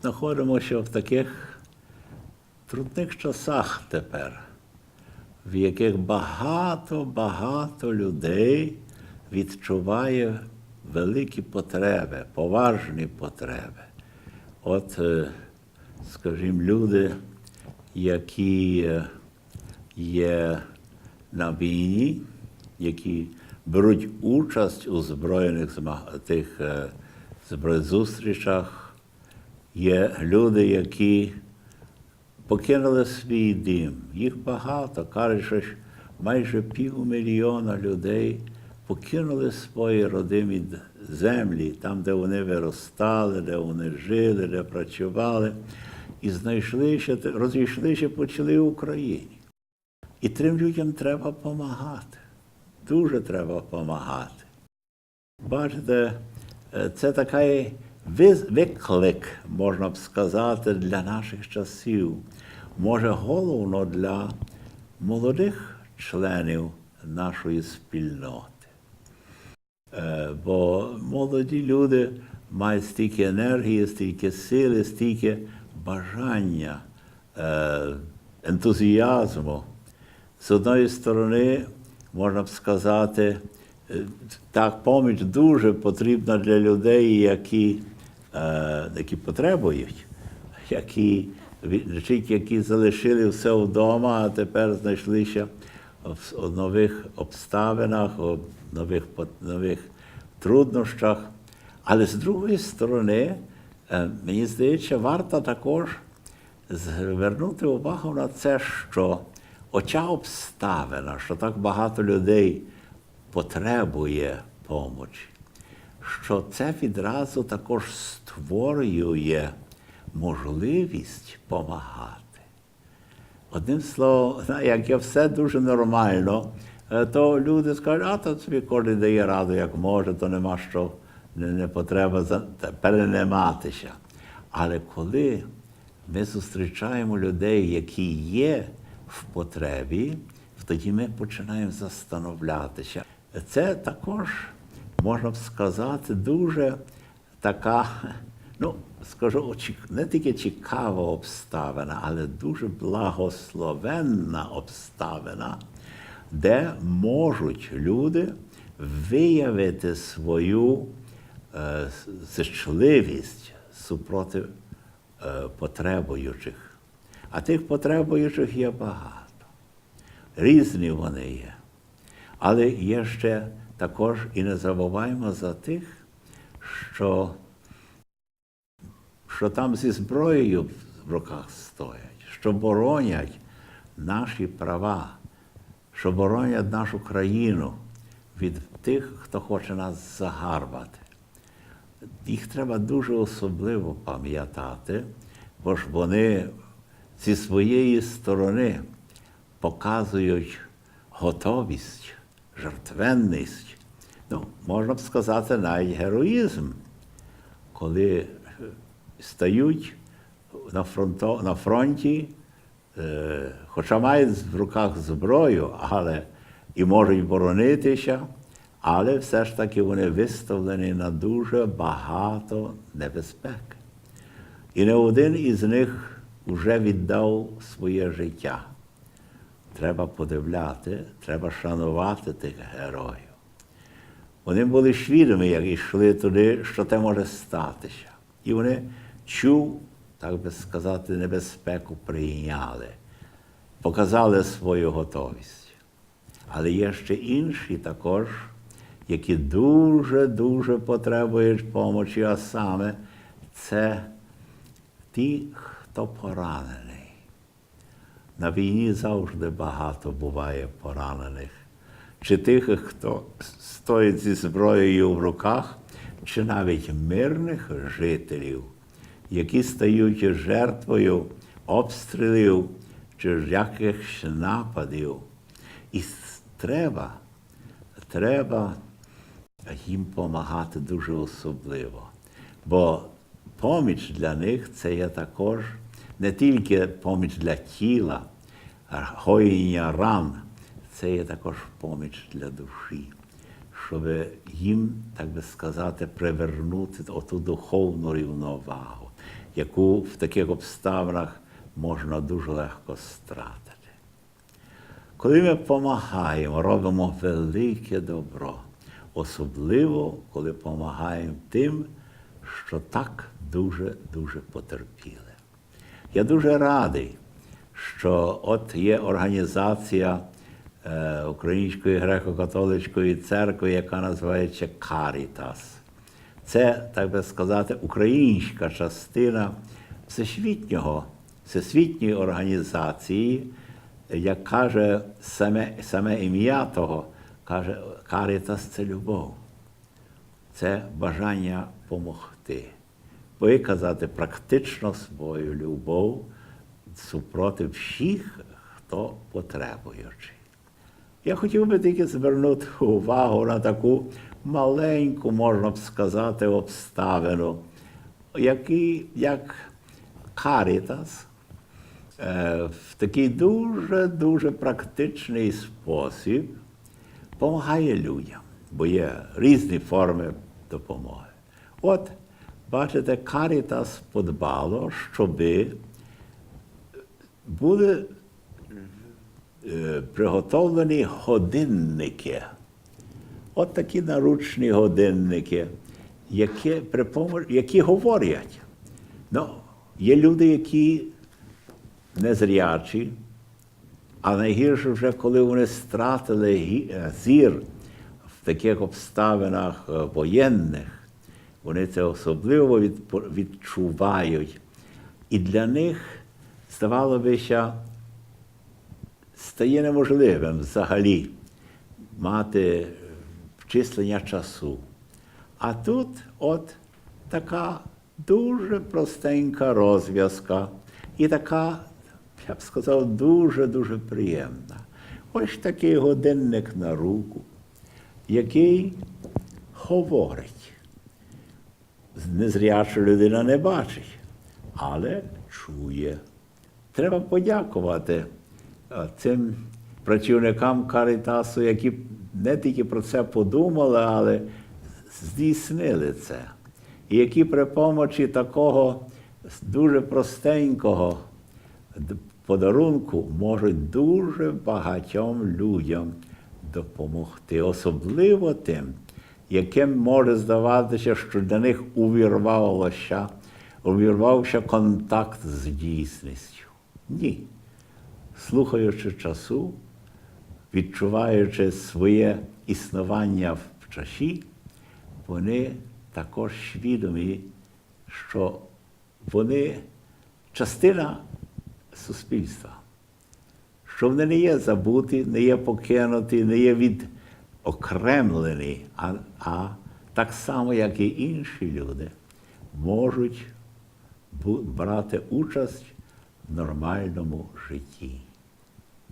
знаходимося в таких трудних часах тепер, в яких багато-багато людей відчуває великі потреби, поважні потреби. От, е, скажімо, люди, які е, є на війні, які беруть участь у збройних тих е, зустрічах, є люди, які покинули свій дім. Їх багато. Кажуть, що майже півмільйона людей покинули свої родимі землі, там, де вони виростали, де вони жили, де працювали, і знайшлися, розійшлися, почали в Україні. І тим людям треба допомагати. Дуже треба допомагати. Бачите, е, це виз- виклик, можна б сказати, для наших часів. Може, головно для молодих членів нашої спільноти. Е, Бо молоді люди мають стільки енергії, стільки сили, стільки бажання, е, ентузіазму. З одної сторони, можна б сказати, е, так поміч дуже потрібна для людей, які, які потребують, які, які залишили все вдома, а тепер знайшлися в нових обставинах, в нових, нових труднощах. Але з другої сторони, е, мені здається, варто також звернути увагу на це, що оця обставина, що так багато людей потребує помочі, що це відразу також створює можливість допомагати. Одним словом, як є все дуже нормально, е, то люди скажуть, а то собі кожен дає раду, як може, то нема що, не, не потреба та- Але коли ми зустрічаємо людей, які є в потребі, тоді ми починаємо застановлятися. Це також, можна б сказати, дуже така, ну, скажу, не тільки цікава обставина, але дуже благословенна обставина, де можуть люди виявити свою е, зичливість супроти е, потребуючих. А тих потребуючих є багато. Різні вони є. Але є ще також і не забуваємо за тих, що, що там зі зброєю в руках стоять, що боронять наші права, що боронять нашу країну від тих, хто хоче нас загарбати. Їх треба дуже особливо пам'ятати, бо ж вони зі своєї сторони показують готовість, жертвенність, ну, можна б сказати, навіть героїзм, коли е, стають на, фронто, на фронті, е, хоча мають в руках зброю, але і можуть боронитися, але все ж таки вони виставлені на дуже багато небезпек. І не один із них вже віддав своє життя. Треба подивляти, треба шанувати тих героїв. Вони були свідомі, як йшли туди, що те може статися. І вони чув, так би сказати, небезпеку прийняли, показали свою готовість. Але є ще інші також, які дуже-дуже потребують допомоги, а саме це ті, хто поранений. На війні завжди багато буває поранених. Чи тих, хто стоїть зі зброєю в руках, чи навіть мирних жителів, які стають жертвою обстрілів чи якихось нападів. І треба, треба їм допомагати дуже особливо. Бо поміч для них це є також не тільки поміч для тіла, а гоєння ран, це є також поміч для душі, щоб їм, так би сказати, привернути оту духовну рівновагу. яку в таких обставинах можна дуже легко стратити. Коли ми допомагаємо, робимо велике добро, особливо коли допомагаємо тим, що так дуже-дуже потерпіли. Я дуже радий, що от є організація е, Української греко-католицької церкви, яка називається Карітас. Це, так би сказати, українська частина всесвітнього, всесвітньої організації, як каже саме, саме ім'я того, каже, Карітас це любов. Це бажання допомогти, виказати практично свою любов супроти всіх, хто потребуючий. Я хотів би тільки звернути увагу на таку маленьку, можна б сказати, обставину, який, як Карітас е, в такий дуже-дуже практичний спосіб допомагає людям, бо є різні форми допомоги. От, бачите, Карітас подбало, щоби були е, приготовлені годинники. От такі наручні годинники, які, які говорять. Ну, є люди, які незрячі, а найгірше вже, коли вони стратили зір в таких обставинах е, воєнних, вони це особливо відчувають. І для них, здавалося, стає неможливим взагалі мати вчислення часу. А тут от така дуже простенька розв'язка і така, я б сказав, дуже-дуже приємна. Ось такий годинник на руку, який говорить. Незряча людина не бачить, але чує. Треба подякувати цим працівникам Карітасу, які не тільки про це подумали, але здійснили це. І які при помочі такого дуже простенького подарунку можуть дуже багатьом людям допомогти, особливо тим, яким може здаватися, що для них увірвалося, увірвався контакт з дійсністю. Ні. Слухаючи часу, відчуваючи своє існування в часі, вони також свідомі, що вони частина суспільства, що вони не є забуті, не є покинуті, не є відокремлені, а, а так само, як і інші люди, можуть брати участь в нормальному житті.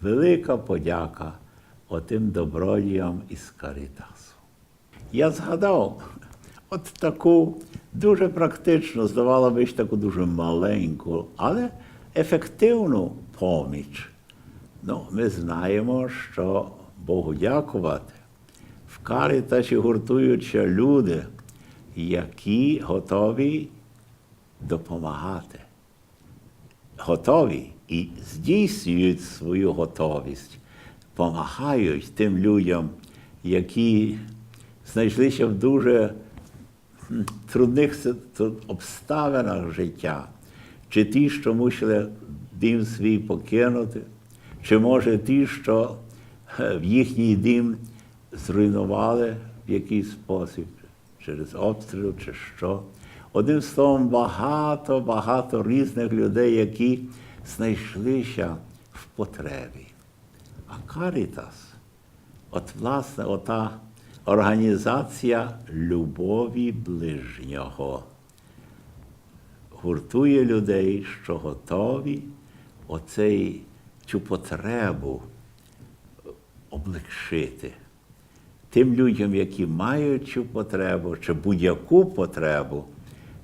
Велика подяка отим добродіям із Карітасу. Я згадав от таку дуже практичну, здавало би, таку дуже маленьку, але ефективну поміч. Ну, ми знаємо, що Богу дякувати. Карітасі гуртуються люди, які готові допомагати. Готові і здійснюють свою готовість, допомагають тим людям, які знайшлися в дуже трудних обставинах життя, чи ті, що мусили дім свій покинути, чи може ті, що е, в їхній дім зруйнували в якийсь спосіб, через обстріл чи що. Одним словом, багато, багато різних людей, які знайшлися в потребі. А Карітас, от власне, ота організація любові ближнього гуртує людей, що готові оцей, цю потребу облегшити тим людям, які мають цю потребу чи будь-яку потребу,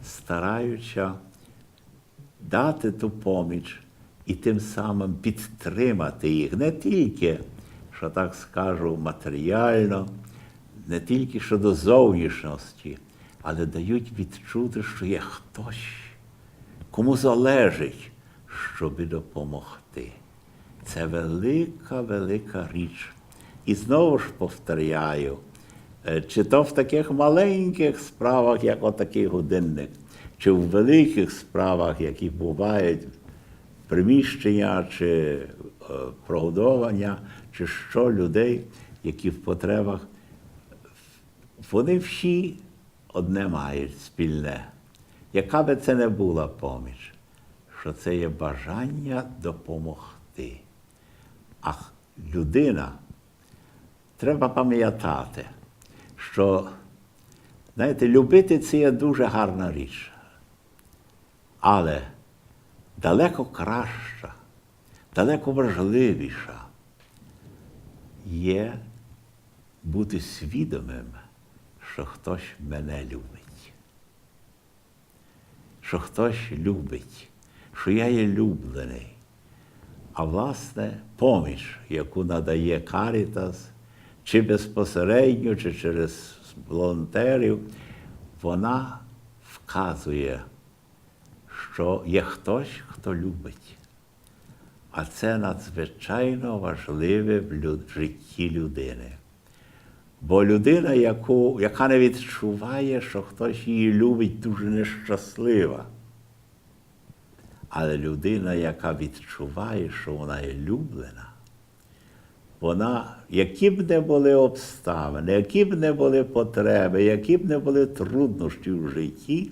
стараються дати ту поміч і тим самим підтримати їх не тільки, що так скажу, матеріально, не тільки щодо зовнішності, але дають відчути, що є хтось, кому залежить, щоб допомогти. Це велика, велика річ. І знову ж повторяю, е, чи то в таких маленьких справах, як отакий годинник, чи в великих справах, які бувають приміщення, чи е, прогодовання, чи що людей, які в потребах, вони всі одне мають спільне. Яка би це не була поміч, що це є бажання допомогти. А людина, треба пам'ятати, що, знаєте, любити це є дуже гарна річ. Але далеко краща, далеко важливіша є бути свідомим, що хтось мене любить. Що хтось любить, що я є люблений. А власне, поміч, яку надає Карітас, чи безпосередньо, чи через волонтерів, вона вказує, що є хтось, хто любить. А це надзвичайно важливе в житті людини. Бо людина, яку, яка не відчуває, що хтось її любить, дуже нещаслива. Але людина, яка відчуває, що вона є люблена, вона, які б не були обставини, які б не були потреби, які б не були труднощі в житті,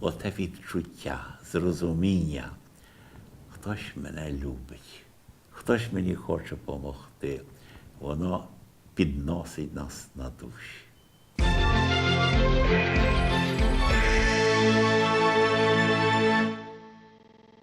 оте відчуття, зрозуміння. Хтось мене любить, хтось мені хоче допомогти, воно підносить нас на душі.